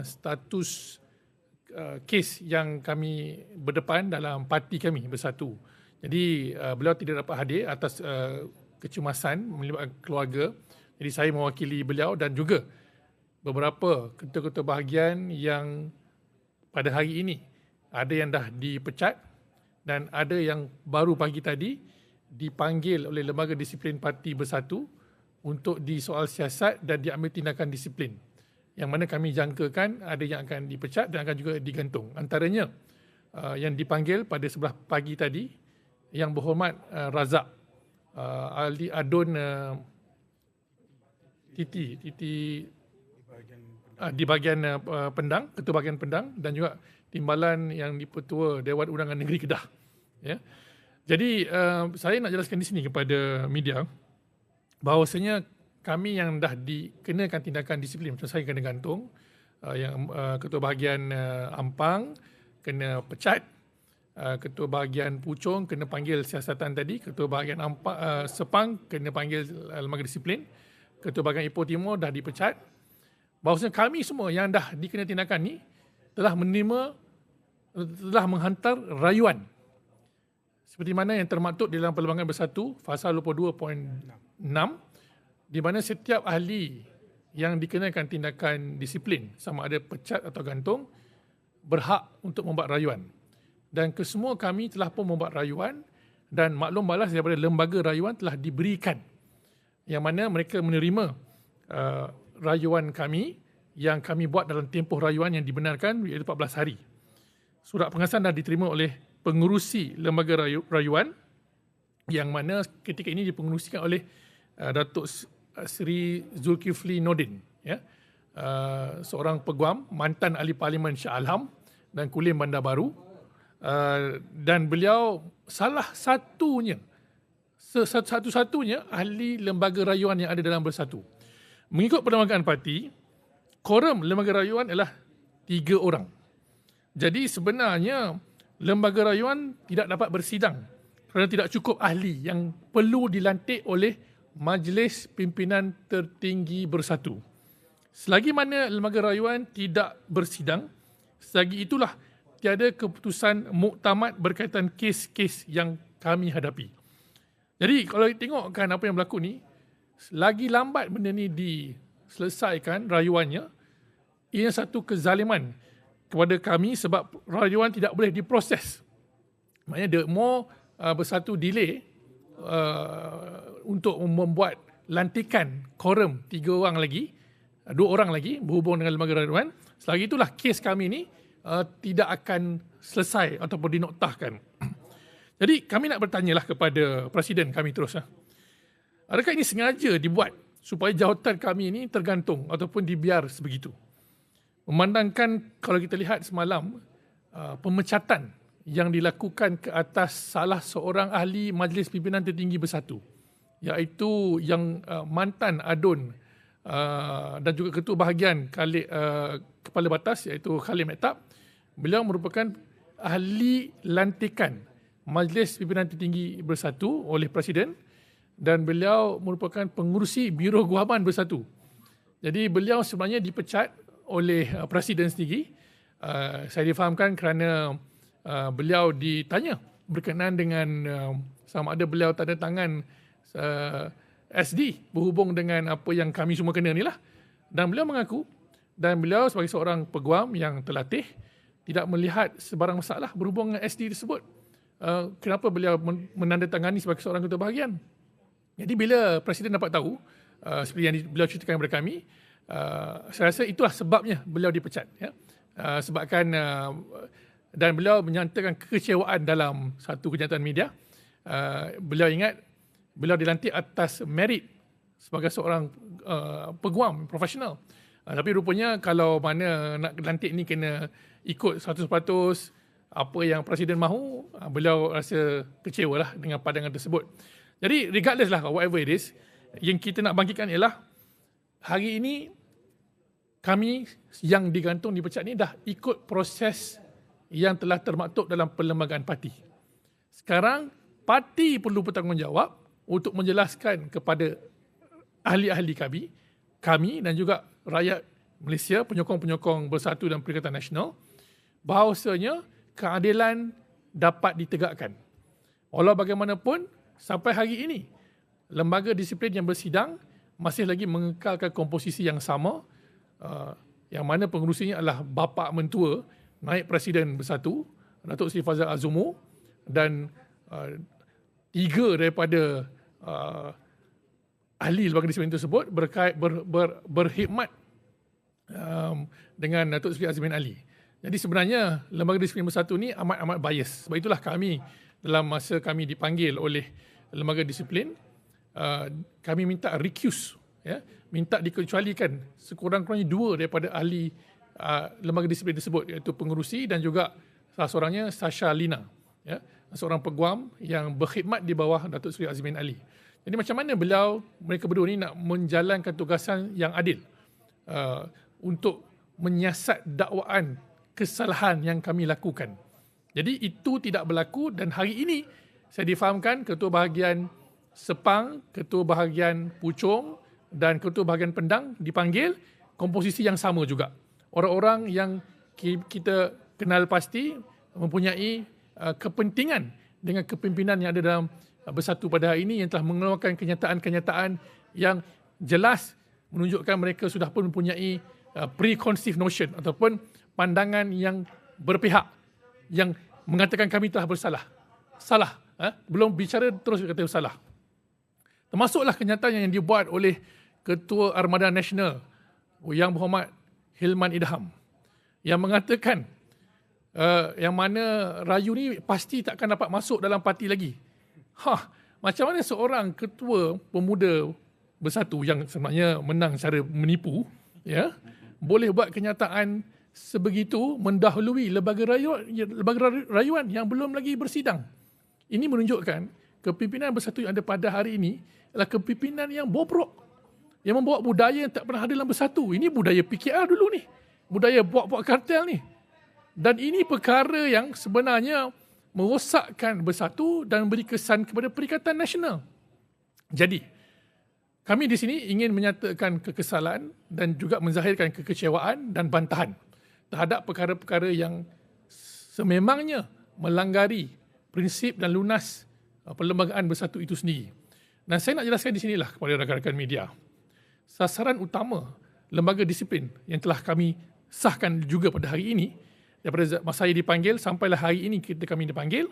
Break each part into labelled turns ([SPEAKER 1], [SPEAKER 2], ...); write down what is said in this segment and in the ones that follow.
[SPEAKER 1] uh, status uh, kes yang kami berdepan dalam parti kami bersatu. Jadi uh, beliau tidak dapat hadir atas uh, kecemasan melibatkan keluarga. Jadi saya mewakili beliau dan juga beberapa ketua-ketua bahagian yang pada hari ini ada yang dah dipecat dan ada yang baru pagi tadi dipanggil oleh Lembaga Disiplin Parti Bersatu untuk disoal siasat dan diambil tindakan disiplin. Yang mana kami jangkakan ada yang akan dipecat dan akan juga digantung. Antaranya uh, yang dipanggil pada sebelah pagi tadi yang berhormat uh, Razak uh, Ali Adun uh, Titi Titi uh, di bahagian uh, Pendang, ketua bahagian Pendang dan juga timbalan yang dipertua Dewan Undangan Negeri Kedah. Ya. Jadi uh, saya nak jelaskan di sini kepada media bahawasanya kami yang dah dikenakan tindakan disiplin. Macam saya kena gantung uh, yang uh, ketua bahagian uh, Ampang kena pecat uh, ketua bahagian Puchong kena panggil siasatan tadi ketua bahagian Ampang uh, Sepang kena panggil uh, lembaga disiplin ketua bahagian Ipoh Timur dah dipecat. Bahawasanya kami semua yang dah dikena tindakan ni telah menerima telah menghantar rayuan. Seperti mana yang termaktub di dalam Perlembagaan Bersatu pasal 22.6 di mana setiap ahli yang dikenakan tindakan disiplin sama ada pecat atau gantung berhak untuk membuat rayuan dan kesemua kami telah pun membuat rayuan dan maklum balas daripada lembaga rayuan telah diberikan yang mana mereka menerima uh, rayuan kami yang kami buat dalam tempoh rayuan yang dibenarkan iaitu 14 hari. Surat pengesahan dah diterima oleh pengurusi lembaga rayu, rayuan yang mana ketika ini dipengurusikan oleh uh, Datuk Seri Zulkifli Nordin ya. Uh, seorang peguam mantan ahli parlimen Shah Alam dan Kulim Bandar Baru uh, dan beliau salah satunya satu-satunya ahli lembaga rayuan yang ada dalam bersatu. Mengikut perlembagaan parti, korum lembaga rayuan adalah tiga orang. Jadi sebenarnya lembaga rayuan tidak dapat bersidang kerana tidak cukup ahli yang perlu dilantik oleh Majlis Pimpinan Tertinggi Bersatu. Selagi mana lembaga rayuan tidak bersidang, selagi itulah tiada keputusan muktamad berkaitan kes-kes yang kami hadapi. Jadi kalau tengokkan apa yang berlaku ni, lagi lambat benda ni diselesaikan rayuannya, ia satu kezaliman kepada kami sebab rayuan tidak boleh diproses. Maknanya the more uh, bersatu delay uh, untuk membuat lantikan korum tiga orang lagi, uh, dua orang lagi berhubung dengan lembaga rayuan, selagi itulah kes kami ni uh, tidak akan selesai ataupun dinoktahkan. Jadi kami nak bertanyalah kepada presiden kami terus. Ha. Adakah ini sengaja dibuat supaya jawatan kami ini tergantung ataupun dibiar sebegitu? Memandangkan kalau kita lihat semalam uh, pemecatan yang dilakukan ke atas salah seorang ahli Majlis Pimpinan Tertinggi Bersatu iaitu yang uh, mantan adun uh, dan juga ketua bahagian Khalid, uh, Kepala Batas iaitu Khalid Mektab beliau merupakan ahli lantikan Majlis Pimpinan Tertinggi Bersatu oleh Presiden dan beliau merupakan pengurusi Biro Guaman Bersatu. Jadi beliau sebenarnya dipecat oleh uh, Presiden sendiri. Uh, saya difahamkan kerana uh, beliau ditanya berkenaan dengan uh, sama ada beliau tanda tangan uh, SD berhubung dengan apa yang kami semua kena ni lah. Dan beliau mengaku dan beliau sebagai seorang peguam yang terlatih tidak melihat sebarang masalah berhubung dengan SD tersebut. Uh, kenapa beliau menandatangani sebagai seorang ketua bahagian. Jadi bila Presiden dapat tahu, uh, seperti yang beliau ceritakan kepada kami, uh, saya rasa itulah sebabnya beliau dipecat. Ya. Uh, sebabkan uh, dan beliau menyatakan kekecewaan dalam satu kenyataan media. Uh, beliau ingat beliau dilantik atas merit sebagai seorang uh, peguam profesional. Uh, tapi rupanya kalau mana nak lantik ni kena ikut 100% apa yang presiden mahu, ah, beliau rasa kecewa lah dengan pandangan tersebut. Jadi regardless lah whatever it is, yang kita nak bangkitkan ialah hari ini kami yang digantung dipecat ni dah ikut proses yang telah termaktub dalam perlembagaan parti. Sekarang parti perlu bertanggungjawab untuk menjelaskan kepada ahli-ahli kami, kami dan juga rakyat Malaysia, penyokong-penyokong Bersatu dan Perikatan Nasional, bahawasanya keadilan dapat ditegakkan. Walau bagaimanapun, sampai hari ini, lembaga disiplin yang bersidang masih lagi mengekalkan komposisi yang sama, uh, yang mana pengurusinya adalah bapa mentua, naik Presiden Bersatu, Datuk Seri Fazal Azumu, dan uh, tiga daripada uh, ahli lembaga disiplin tersebut berkait, ber, ber, berkhidmat um, dengan Datuk Seri Azmin Ali. Jadi sebenarnya lembaga disiplin bersatu ni amat-amat bias. Sebab itulah kami dalam masa kami dipanggil oleh lembaga disiplin, uh, kami minta recuse, ya, minta dikecualikan sekurang-kurangnya dua daripada ahli uh, lembaga disiplin tersebut iaitu pengurusi dan juga salah seorangnya Sasha Lina, ya, seorang peguam yang berkhidmat di bawah Datuk Seri Azmin Ali. Jadi macam mana beliau mereka berdua ni nak menjalankan tugasan yang adil? Uh, untuk menyiasat dakwaan kesalahan yang kami lakukan. Jadi itu tidak berlaku dan hari ini saya difahamkan ketua bahagian Sepang, ketua bahagian Puchong dan ketua bahagian Pendang dipanggil komposisi yang sama juga. Orang-orang yang kita kenal pasti mempunyai uh, kepentingan dengan kepimpinan yang ada dalam uh, bersatu pada hari ini yang telah mengeluarkan kenyataan-kenyataan yang jelas menunjukkan mereka sudah pun mempunyai Uh, preconceived notion ataupun pandangan yang berpihak yang mengatakan kami telah bersalah. Salah. Eh? Belum bicara terus kata bersalah. Termasuklah kenyataan yang dibuat oleh Ketua Armada Nasional Yang Berhormat Hilman Idham yang mengatakan uh, yang mana Rayu ni pasti takkan dapat masuk dalam parti lagi. Ha, macam mana seorang ketua pemuda bersatu yang sebenarnya menang secara menipu, ya, boleh buat kenyataan sebegitu mendahului lembaga rayuan, lembaga rayuan yang belum lagi bersidang. Ini menunjukkan kepimpinan bersatu yang ada pada hari ini adalah kepimpinan yang bobrok. Yang membawa budaya yang tak pernah ada dalam bersatu. Ini budaya PKR dulu ni. Budaya buat-buat kartel ni. Dan ini perkara yang sebenarnya merosakkan bersatu dan beri kesan kepada Perikatan Nasional. Jadi, kami di sini ingin menyatakan kekesalan dan juga menzahirkan kekecewaan dan bantahan terhadap perkara-perkara yang sememangnya melanggari prinsip dan lunas uh, perlembagaan bersatu itu sendiri. Dan saya nak jelaskan di sinilah kepada rakan-rakan media. Sasaran utama lembaga disiplin yang telah kami sahkan juga pada hari ini daripada masa saya dipanggil sampailah hari ini kita kami dipanggil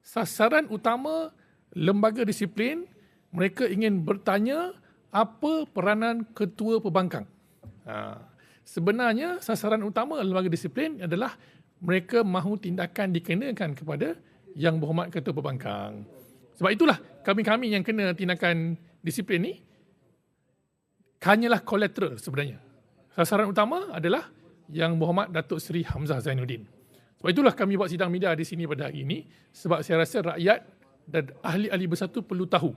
[SPEAKER 1] sasaran utama lembaga disiplin mereka ingin bertanya apa peranan ketua perbankang. Ha. Sebenarnya sasaran utama lembaga disiplin adalah mereka mahu tindakan dikenakan kepada yang berhormat ketua perbankang. Sebab itulah kami-kami yang kena tindakan disiplin ni hanyalah collateral sebenarnya. Sasaran utama adalah yang berhormat Datuk Seri Hamzah Zainuddin. Sebab itulah kami buat sidang media di sini pada hari ini sebab saya rasa rakyat dan ahli-ahli bersatu perlu tahu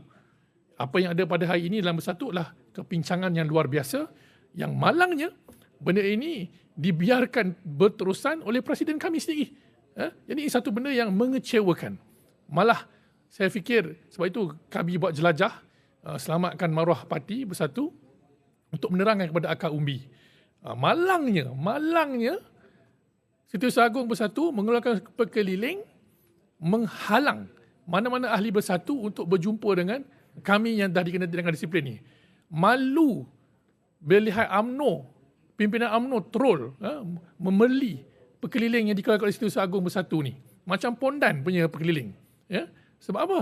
[SPEAKER 1] apa yang ada pada hari ini dalam bersatu adalah kepincangan yang luar biasa yang malangnya benda ini dibiarkan berterusan oleh presiden kami sendiri. Eh? Jadi ini satu benda yang mengecewakan. Malah saya fikir sebab itu kami buat jelajah uh, selamatkan maruah parti bersatu untuk menerangkan kepada akar umbi. Uh, malangnya, malangnya Setiausaha Agung Bersatu mengeluarkan pekeliling menghalang mana-mana ahli bersatu untuk berjumpa dengan kami yang dah dikenal dengan disiplin ni. Malu bila lihat UMNO pimpinan UMNO troll ha, memeli perkeliling yang dikeluarkan oleh Setiausaha Agung Bersatu ni. Macam pondan punya perkeliling ya. Sebab apa?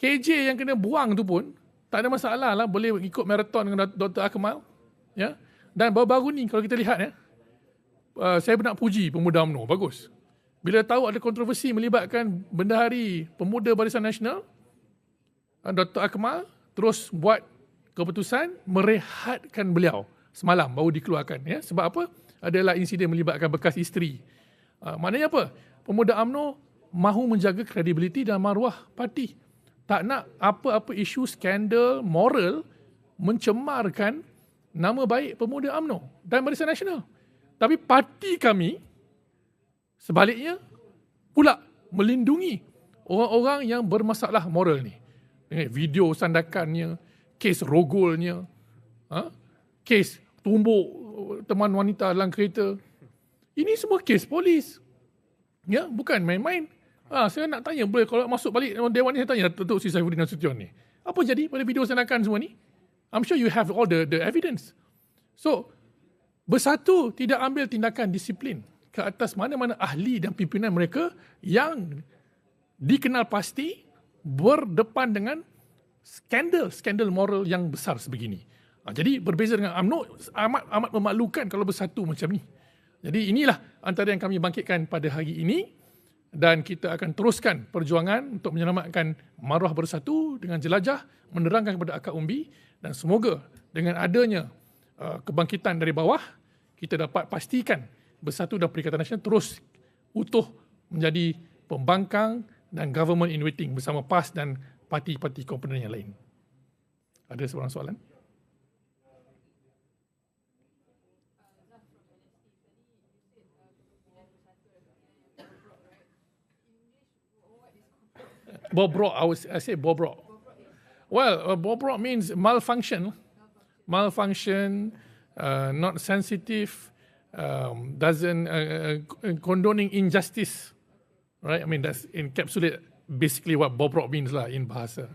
[SPEAKER 1] KJ yang kena buang tu pun tak ada masalah lah boleh ikut maraton dengan Dr. Akmal ya dan baru-baru ni kalau kita lihat ya uh, saya nak puji pemuda UMNO. Bagus. Bila tahu ada kontroversi melibatkan bendahari pemuda Barisan Nasional Ah, Dr. Akmal terus buat keputusan merehatkan beliau semalam. Baru dikeluarkan ya. Sebab apa? Adalah insiden melibatkan bekas isteri. Uh, maknanya apa? Pemuda AMNO mahu menjaga kredibiliti dan maruah parti. Tak nak apa-apa isu skandal moral mencemarkan nama baik pemuda AMNO dan Barisan Nasional tapi parti kami sebaliknya pula melindungi orang-orang yang bermasalah moral ni Eh, video sandakannya, kes rogolnya, ha? kes tumbuk teman wanita dalam kereta. Ini semua kes polis. Ya, bukan main-main. Ah, saya nak tanya, boleh kalau masuk balik Dewan ni, saya tanya Datuk Sri Saifuddin Nasution ni. Apa jadi pada video senakan semua ni? I'm sure you have all the the evidence. So, bersatu tidak ambil tindakan disiplin ke atas mana-mana ahli dan pimpinan mereka yang dikenal pasti berdepan dengan skandal, skandal moral yang besar sebegini. Ha, jadi berbeza dengan UMNO, amat amat memaklukan kalau bersatu macam ni. Jadi inilah antara yang kami bangkitkan pada hari ini dan kita akan teruskan perjuangan untuk menyelamatkan maruah bersatu dengan jelajah menerangkan kepada akak umbi dan semoga dengan adanya uh, kebangkitan dari bawah kita dapat pastikan bersatu dan Perikatan Nasional terus utuh menjadi pembangkang dan government in waiting bersama PAS dan parti-parti komponen yang lain. Ada seorang soalan? Bobrok, I, I say Bobrok. Well, uh, Bobrok means malfunction, malfunction, uh, not sensitive, um, doesn't uh, uh, condoning injustice, right? I mean that's encapsulate basically what Bobrok means lah in bahasa.